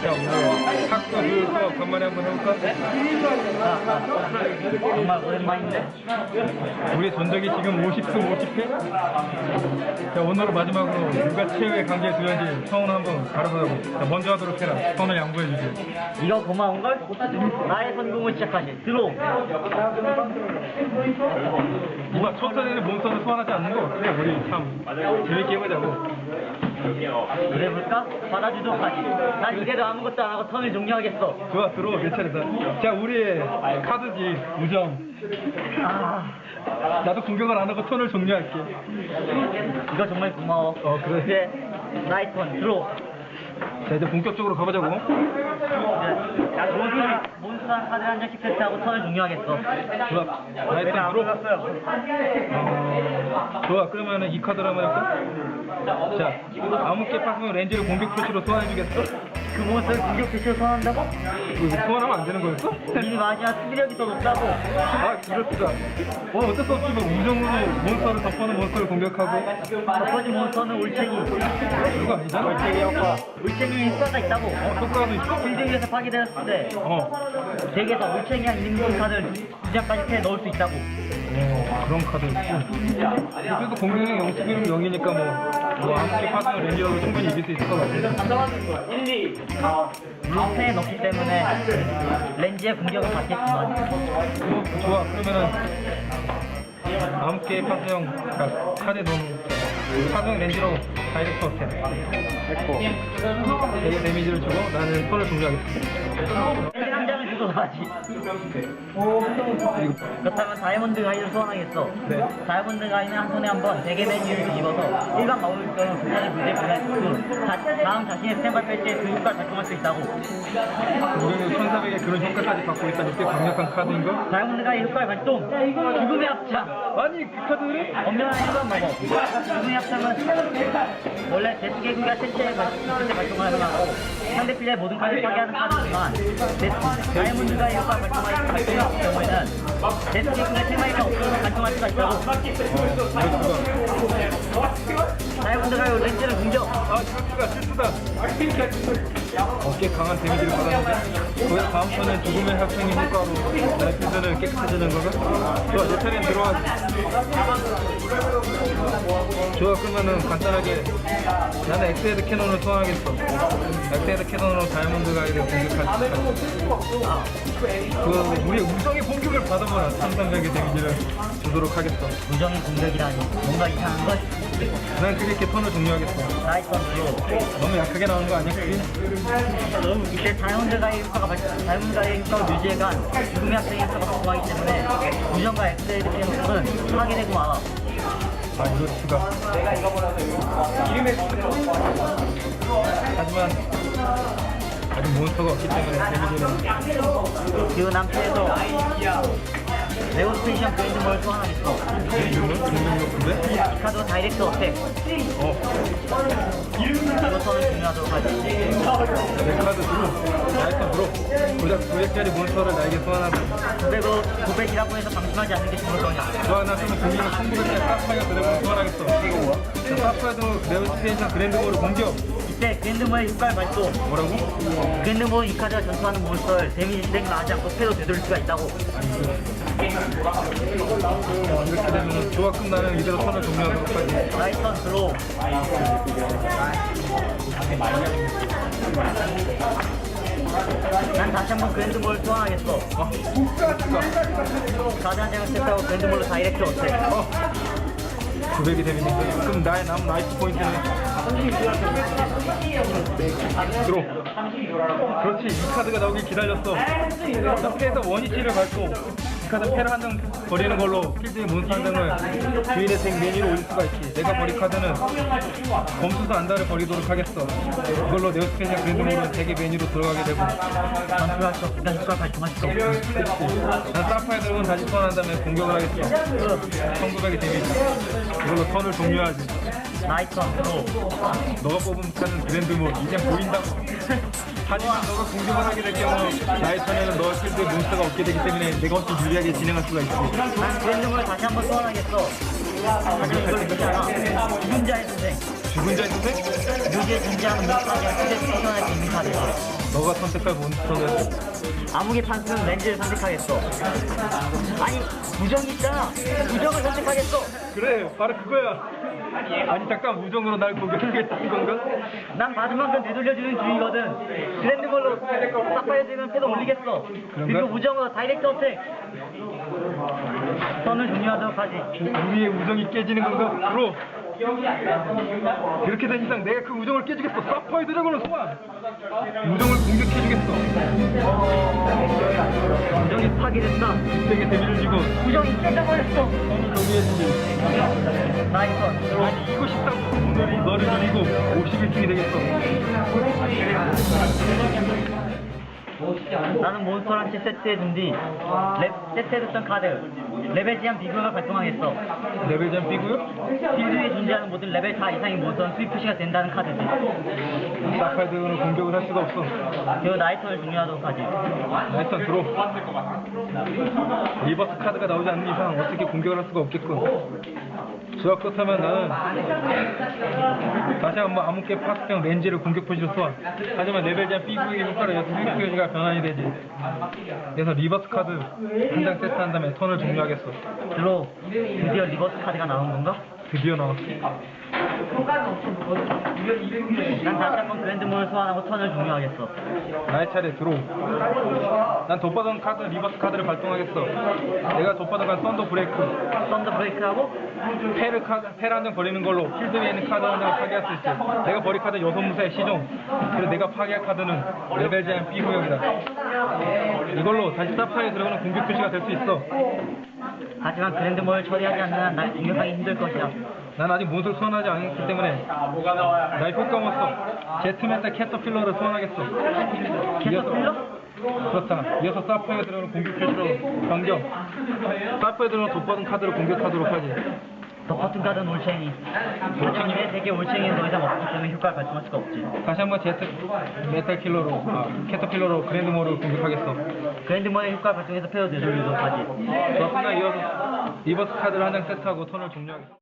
자, 오늘 학교 교육 수업 간만에 한번 해볼까? 정말 오랜만인데 우리 전적이 지금 50승 50패? 자, 오늘은 마지막으로 누가 최후의 강제 수련지 성원 한번 가려보자고. 자, 먼저 하도록 해라. 선을 양보해주지. 이거 고마운걸? 나의 성공을 시작하지 들어 누가 초선에는 몬스터를 소환하지 않는 거 어때? 우리 참 재밌게 해보자고. 그래 볼까? 받아주도록 하지 난 이대로 아무것도 안 하고 턴을 종료하겠어 좋아, 들어와. 몇 차례다. 자, 우리의 카드지. 우정. 아 나도 공격을 안 하고 턴을 종료할게. 이거 정말 고마워 어, 그래? 이제 나의 턴 들어 자, 이제 본격적으로 가보자고. 몬스터 몬스 터 카드 한 장씩 세트하고 턴을 종료하겠어 좋아. 턴 안. 받았어요 어, 좋아. 그러면은 이 카드로 한번 할까? 자, 아무 개 파스면 렌즈를 공격 표시로 소환해주겠어? 그 몬스터를 공격 대시로 소환한다고? 이거 소환하면 안 되는 거였어? 미니 마지막 수비력이 더 높다고 아, 수가. 어, 어쩔 수 없지. 뭐, 우정으로 몬스터를 덮어놓은 몬스터를 공격하고. 덮어진 몬스터는 올챙이 그거 아니잖아? 올챙이 효과. 올챙이 효과가 있다고 어, 효과도 있어? 필드에서 파괴되었을 때 어. 덱에서 올챙이가 있는 카드를 두 장까지 패 넣을 수 있다고 어, 그런 카드 있고. 그래도 공격력 0 스킬은 0이니까 뭐, 뭐, 아무개 파스면 렌즈로 충분히 이길 수 있을 것 같아. 물론 패에 넣기 때문에 렌즈의 공격을 받겠지만 어, 좋아. 그러면은, 아무개 파스형, 그러니까 카드에 넣은 파스형 렌즈로 다이렉트 어택. 됐고. 되게 데미지를 주고, 나는 턴을 종료하겠습니다. 가지 그리고, 그렇다면 다이아몬드 가이를 소환하겠어 네. 다이아몬드 가이는 한 손에 한번 대개 메뉴를 뒤집어서 일반 마법일정을 두 장의 무대 후 다, 다음 자신의 스탠바이 뺄때 그 효과를 작동할 수 있다고 우리는 1400의 그런 효과까지 갖고 있다니 꽤 강력한 카드인가? 다이아몬드 가이 효과를 발동 죽음의 합창 아니, 그 카드를? 엄연한 일반 마법 죽음의 합창은 원래 데스 개구가 실체에 발- 있을 때 발동을 하고 상대 필드의 모든 카드를 파괴하는 카드지만 다이아몬드 가이 효과를 발동할 발동했을 경우에는 데스 개구의 테마이가 없어서 발동할 수가 있다고 다이아몬드 가이 렌즈를 공격 아. 어, 꽤 강한 데미지를 받았는데. 거의 다음 턴에 죽음의 합성의 효과로 나의 필드는 깨끗해지는 거가? 좋아, 내 차례는 들어와. 좋아, 그러면은 간단하게 나는 엑스헤드 캐논을 소환하겠어. 엑스헤드 캐논으로 다이아몬드 가이를 공격할. 그, 우리 우정의 공격을 받아보라. 3300의 데미지를 주도록 하겠어. 우정의 공격이라니 뭔가 이상한 것난 그게 이렇게 턴을 종료하겠어. 나이스 로 너무 약하게 나오는 거 아니야, 그게? 이때 다이아몬드 가이 효과가 발동 다이아몬드 가이 효과를 유지해간 죽음의 합성의 효과가 발동하기 때문에 우정과 엑스헤드 캐논은 파괴되고 말아 아 이럴 수가 하지만 아직 몬스터가 없기 때문에 데미지는 그 남편에서 네오 스테이션 그랜드몰을 소환하겠어 이름은? 이름은 높은데? 이 카드 다이렉트 어택 어, 이거 턴을 중요하도록 하지 내 카드 들어 나이터 들어 고작 900짜리 몬스터를 나에게 소환하다 900을 900이라고 해서 방심하지 않는 게 좋을 거냐 좋아 나 그러면 공격을 1900짜리 사파이어 드래곤을 소환하겠어 자, 사파이어도 네오스페이션 그랜드볼을 공격 이 때 그랜드몰의 효과를 발동 뭐라고? 그랜드몰 이 카드가 전투하는 몬스터를 데미지 실행을 하지 않고 패로 되돌릴 수가 있다고. 어, 이렇게 되면 좋아 그럼 나는 이대로 턴을 종료하도록 하지. 나이턴 드로우. 난 다시 한번 그랜드몰을 소환하겠어. 어, 한 장을 세트하고 그랜드몰로 다이렉트 어택 어. 900이 데미지인데? 그럼 나의 남은 라이프 포인트는 들어. 그렇지. 이 카드가 나오길 기다렸어. 나 패에서 원위치를 밟고 이 카드 패를 한 장 버리는 걸로 필드의 몬스터 한 장을 주인의 덱 메뉴로 올릴 수가 있지. 내가 버린 카드는 검수도 안다를 버리도록 하겠어. 이걸로 네오스페니아 그랜드몰은 덱의 메뉴로 들어가게 되고. 전투할 수 없으니까 효과를 발동할 수 없고 난 사파이어 드래곤 다시 소환한 다음에 공격을 하겠어. 1900의 데미지. 이걸로 턴을 종료하지 나이턴 드로우 너가 뽑은 카드는 그랜드몰 이제 보인다고. 하지만 너가 공격을 하게 될 경우 턴에는 너의 필드에 몬스터가 없게 되기 때문에 내가 훨씬 유리하게 진행할 수가 있지 난 그랜드몰을 다시 한번 소환하겠어. 하지만 이걸 믿잖아. 죽은 자의 선생. 죽은 자의 선생? 묘지에 존재하는 몬스터가 휴대 스테이션에 있는 카드 너가 선택할 몬스터는 암흑의 판수는 렌즈를 선택하겠어. 아니, 우정이 있잖아. 우정을 선택하겠어. 그래 바로 그거야 아니 잠깐 우정으로 날 공격하겠다는 건가? 난 받은 만큼 되돌려주는 주의거든. 그랜드볼로 사파이어 지금 패도 올리겠어. 그리고 우정으로 다이렉트 어택. 선을 종료하도록 하지. 우리의 우정이 깨지는 건가? 브로 그렇게 된 이상 내가 그 우정을 깨주겠어 사파이 드래곤을 소환 우정을 공격해주겠어 우정이 파괴됐다. 세계 데뷔를 지고 우정이 깨져버렸어. 선을 정리해주니 나이스. 아니 이거 싶다고 오늘이 너를 누리고 51중이 되겠어 나는 몬스터랑 치 세트해둔 뒤 랩, 세트해뒀던 카드. 레벨 제한 비교가 발동하겠어. 레벨 잠 삐고요? 필드에 존재하는 모든 레벨 4 이상의 몬스터는 수입 표시가 된다는 카드지. 드래곤을 공격을 할 수가 없어. 그리고 나이턴을 종료하도록 하지. 일단 들어. 리버스 카드가 나오지 않는 이상 어떻게 공격을 할 수가 없겠군 저 그렇다면 나는 다시 한번 암흑계 파스형 렌즈를 공격 포지로 소환 하지만 레벨 제한 B구의 효과로 여섯 스위트가 변환이 되지. 그래서 리버스 카드 한 장 세트한 다음에 턴을 종료하겠어. 드로 드디어 리버스 카드가 나온 건가? 드디어 나왔어 난 다시 한번 그랜드몬을 소환하고 턴을 종료하겠어 나의 차례 들어 난 돋바던 카드 리버스 카드를 발동하겠어 내가 돋바던 건 썬더 브레이크 썬더 브레이크하고 패를 카드, 패를 한장 버리는 걸로 필드 위에 있는 카드 한 장을 파괴할 수 있어. 내가 버린 카드 여섯 무사의 시종. 그리고 내가 파괴할 카드는 레벨 제한 B 구역이다. 이걸로 다시 사파이에 들어가는 공격 표시가 될 수 있어. 하지만 그랜드몬을 처리하지 않는 한날 공격하기 힘들 것이야 난 아직 몬스를 소환하지 않았기 때문에 나의 효과 몬스터 제트메타 캐터필러를 소환하겠어. 캐터필러? 그렇다. 이어서 사파이에 들어가는 공격 표시로 변경. 사파이에 들어가는 돋받은 카드를 공격하도록 하지. 덮어둔 카드는 올챙이 하지만 내 세계 올챙이는 더 이상 없기 때문에 효과를 발동할 수가 없지 다시 한번 제트 메탈 킬러로 아, 캐터필러로 그랜드모를 공격하겠어. 그랜드몬의 효과를 발동해서 패로 되돌리도록 하지 그렇구나 이어서 리버스 카드를 한 장 세트하고 턴을 종료하겠습니다.